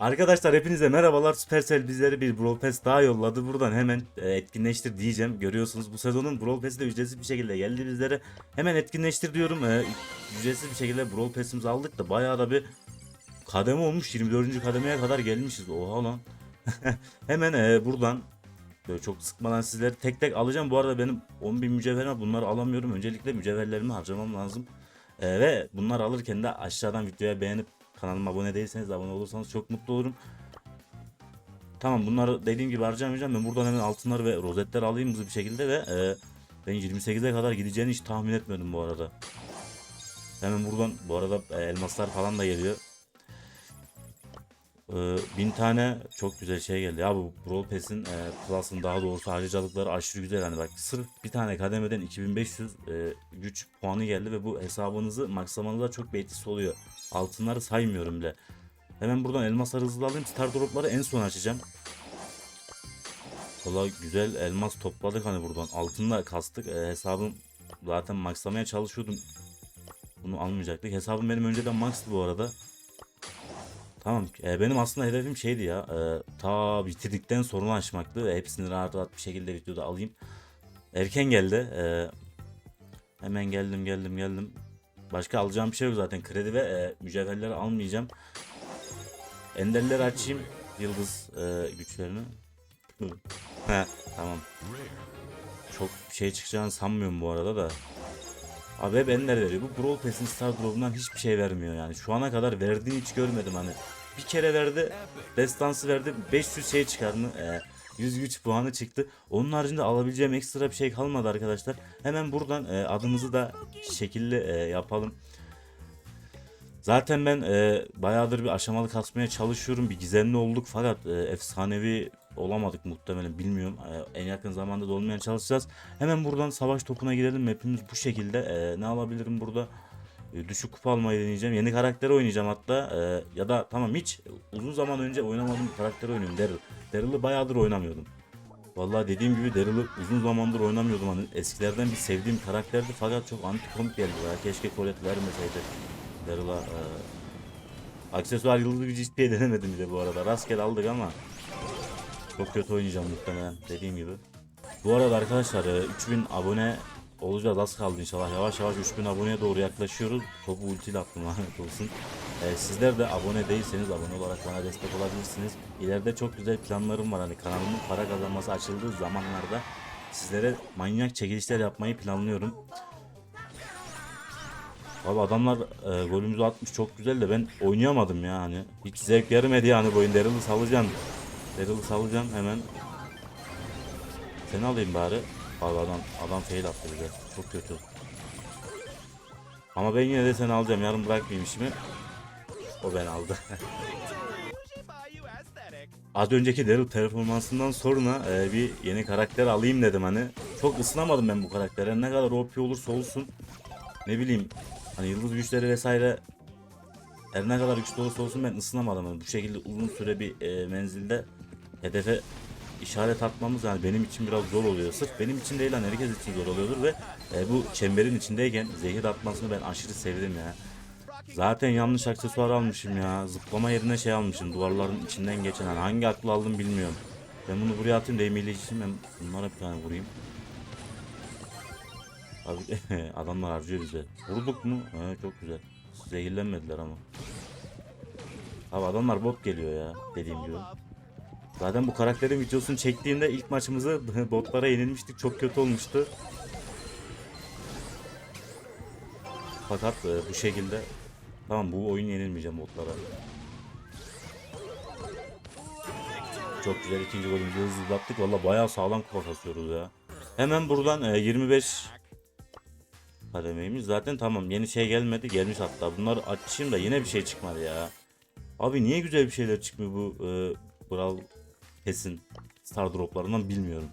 Arkadaşlar hepinize merhabalar. Supercell bizlere bir Brawl Pass daha yolladı. Buradan hemen e, etkinleştir diyeceğim. Görüyorsunuz bu sezonun Brawl Pass'i de ücretsiz bir şekilde geldi bizlere. Hemen etkinleştir diyorum. E, ücretsiz bir şekilde Brawl Pass'imizi aldık da bayağı da bir kademe olmuş. 24. kademeye kadar gelmişiz. Oha lan. hemen e, buradan böyle çok sıkmadan sizleri tek tek alacağım. Bu arada benim 10.000 mücevherim. Bunları alamıyorum. Öncelikle mücevherlerimi harcamam lazım. E, ve bunları alırken de aşağıdan videoya beğenip kanalıma abone değilseniz abone olursanız çok mutlu olurum. Tamam bunları dediğim gibi harcamayacağım. Ben buradan hemen altınları ve rozetler alayım hızlı bir şekilde ve e, ben 28'e kadar gideceğini hiç tahmin etmedim bu arada. Hemen buradan bu arada e, elmaslar falan da geliyor. Ee, bin tane çok güzel şey geldi. Ya bu Brawl Pass'in e, Plus'ın daha doğrusu harcadıkları aşırı güzel. Hani bak sırf bir tane kademeden 2500 e, güç puanı geldi ve bu hesabınızı maksamanıza çok bir etkisi oluyor. Altınları saymıyorum bile. Hemen buradan elmasları hızlı alayım. Star dropları en son açacağım. Valla güzel elmas topladık hani buradan. Altınla kastık. E, hesabım zaten maxlamaya çalışıyordum. Bunu almayacaktık. Hesabım benim önceden max'tı bu arada. Tamam. e, benim aslında hedefim şeydi ya. e, ta bitirdikten sonra açmaktı. ve Hepsini rahat rahat bir şekilde videoda alayım. Erken geldi. e, hemen geldim geldim geldim. Başka alacağım bir şey yok zaten. Kredi ve e, mücevherleri almayacağım. Enderleri açayım. Yıldız e, güçlerini. He tamam. Çok şey çıkacağını sanmıyorum bu arada da. Abi hep ender veriyor. Bu Brawl Pass'in Star Drop'undan hiçbir şey vermiyor yani. Şu ana kadar verdiğini hiç görmedim hani. Bir kere verdi. Destansı verdi. 500 şey çıkardı. E, 100 güç puanı çıktı. Onun haricinde alabileceğim ekstra bir şey kalmadı arkadaşlar. Hemen buradan e, adımızı da şekilli e, yapalım. Zaten ben e, bayağıdır bir aşamalı kasmaya çalışıyorum. Bir gizemli olduk fakat e, efsanevi olamadık muhtemelen bilmiyorum. E, en yakın zamanda da olmaya çalışacağız. Hemen buradan savaş topuna girelim. Map'imiz bu şekilde. E, ne alabilirim burada? E, düşük kupa almayı deneyeceğim. Yeni karakteri oynayacağım hatta. Ya da tamam hiç uzun zaman önce oynamadığım bir karakteri oynuyorum. Daryl. Daryl'ı bayağıdır oynamıyordum. Vallahi dediğim gibi Daryl'ı uzun zamandır oynamıyordum. Hani eskilerden bir sevdiğim karakterdi fakat çok antikomik geldi. Ya. Keşke Colette vermeseydi. Daryl'a e, aksesuar yıldız gücü hiçbir denemedim bile bu arada. Rastgele aldık ama çok kötü oynayacağım muhtemelen dediğim gibi. Bu arada arkadaşlar e, 3000 abone olacağız az kaldı inşallah. Yavaş yavaş 3000 aboneye doğru yaklaşıyoruz. Topu ultiyle attım lanet olsun. E, sizler de abone değilseniz abone olarak bana destek olabilirsiniz. İleride çok güzel planlarım var. Hani kanalımın para kazanması açıldığı zamanlarda sizlere manyak çekilişler yapmayı planlıyorum. Abi adamlar e, golümüzü atmış çok güzel de ben oynayamadım ya hani. Hiç zevk vermedi yani bu oyun. Daryl'ı salacağım. Daryl'ı salacağım hemen. Seni alayım bari. Abi adam, adam fail attı bize. Çok kötü. Ama ben yine de seni alacağım. Yarın bırakmayayım işimi. O ben aldı. Az önceki Daryl performansından sonra e, bir yeni karakter alayım dedim hani. Çok ısınamadım ben bu karaktere. Ne kadar OP olursa olsun. Ne bileyim hani yıldız güçleri vesaire her ne kadar güçlü olursa olsun ben ısınamadım. Yani bu şekilde uzun süre bir e, menzilde hedefe işaret atmamız yani benim için biraz zor oluyor. Sırf benim için değil lan herkes için zor oluyordur ve e, bu çemberin içindeyken zehir atmasını ben aşırı sevdim ya. Zaten yanlış aksesuar almışım ya. Zıplama yerine şey almışım. Duvarların içinden geçen. Hani hangi aklı aldım bilmiyorum. Ben bunu buraya atayım da için ben bunlara bir tane vurayım. Abi adamlar harcıyor bize. Vurduk mu? He, çok güzel. Zehirlenmediler ama. Abi adamlar bot geliyor ya dediğim gibi. Zaten bu karakterin videosunu çektiğimde ilk maçımızı botlara yenilmiştik. Çok kötü olmuştu. Fakat e, bu şekilde tamam bu oyun yenilmeyeceğim botlara. Çok güzel ikinci golümüzü hızlattık. Valla bayağı sağlam kupa kasıyoruz ya. Hemen buradan e, 25 kademeymiş. Zaten tamam yeni şey gelmedi. Gelmiş hatta. Bunları açayım da yine bir şey çıkmadı ya. Abi niye güzel bir şeyler çıkmıyor bu e, Brawl Pass'in Star Drop'larından bilmiyorum.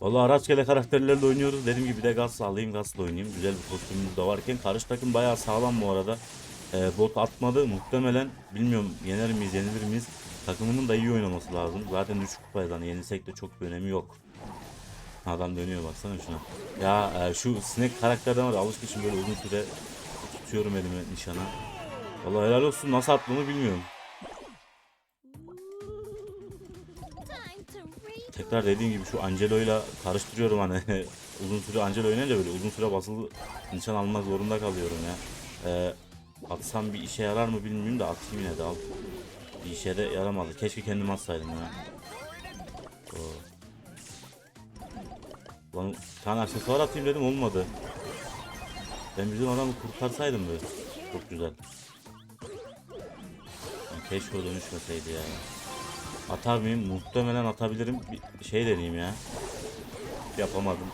Vallahi rastgele karakterlerle oynuyoruz. Dediğim gibi de Gaz'la alayım Gaz'la oynayayım. Güzel bir kostümümüz de varken. Karşı takım bayağı sağlam bu arada. E, bot atmadı. Muhtemelen bilmiyorum yener miyiz yenilir miyiz. Takımının da iyi oynaması lazım. Zaten düşük kupayız hani yenilsek de çok bir önemi yok. Adam dönüyor baksana şuna. Ya e, şu sinek karakterden var ya, alışmışım böyle uzun süre tutuyorum elime nişana. Vallahi helal olsun nasıl attığını bilmiyorum. Tekrar dediğim gibi şu Angelo'yla karıştırıyorum hani uzun süre Angelo oynayınca böyle uzun süre basılı nişan almak zorunda kalıyorum ya. Ee, atsam bir işe yarar mı bilmiyorum da atayım yine de al. Bir işe de yaramadı. Keşke kendim atsaydım ya. Oo. Lan bir tane aksesuar atayım dedim olmadı. Ben bizim adamı kurtarsaydım böyle. Çok güzel. Keşke o dönüşmeseydi ya. Atar mıyım? Muhtemelen atabilirim. Bir şey deneyeyim ya. Yapamadım.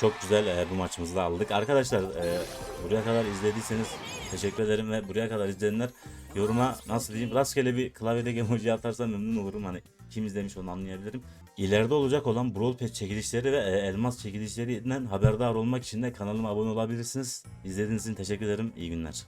Çok güzel e, bu maçımızı da aldık. Arkadaşlar e, buraya kadar izlediyseniz teşekkür ederim ve buraya kadar izleyenler yoruma nasıl diyeyim rastgele bir klavyedeki emoji atarsa memnun olurum. Hani kim izlemiş onu anlayabilirim. İleride olacak olan Brawl Pass çekilişleri ve e, elmas çekilişlerinden haberdar olmak için de kanalıma abone olabilirsiniz. İzlediğiniz için teşekkür ederim. İyi günler.